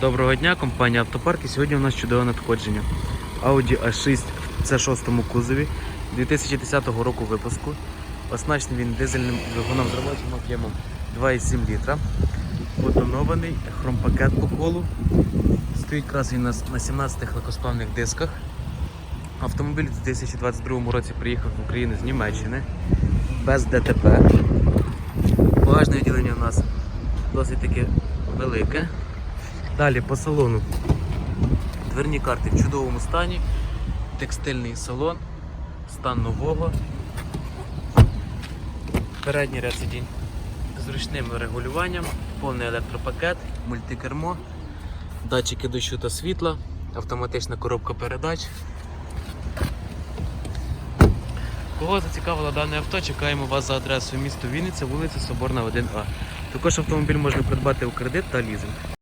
Доброго дня, компанія Автопарк. І сьогодні у нас чудове надходження. Audi A6 в c 6 кузові 2010 року випуску. Оснащений він дизельним двигуном з робочим об'ємом 2,7 літра. Потонований, хромпакет по колу. Стоїть якраз він на 17 легкосплавних дисках. Автомобіль у 2022 році приїхав в Україну з Німеччини без ДТП. Багажне відділення у нас досить таки велике. Далі по салону. Дверні карти в чудовому стані, текстильний салон, стан нового. Передній ряд з ручним регулюванням, повний електропакет, мультикермо, датчики дощу та світла, автоматична коробка передач. Кого зацікавило дане авто, чекаємо вас за адресою місто Вінниця, вулиця Соборна 1А. Також автомобіль можна придбати у кредит та лізинг.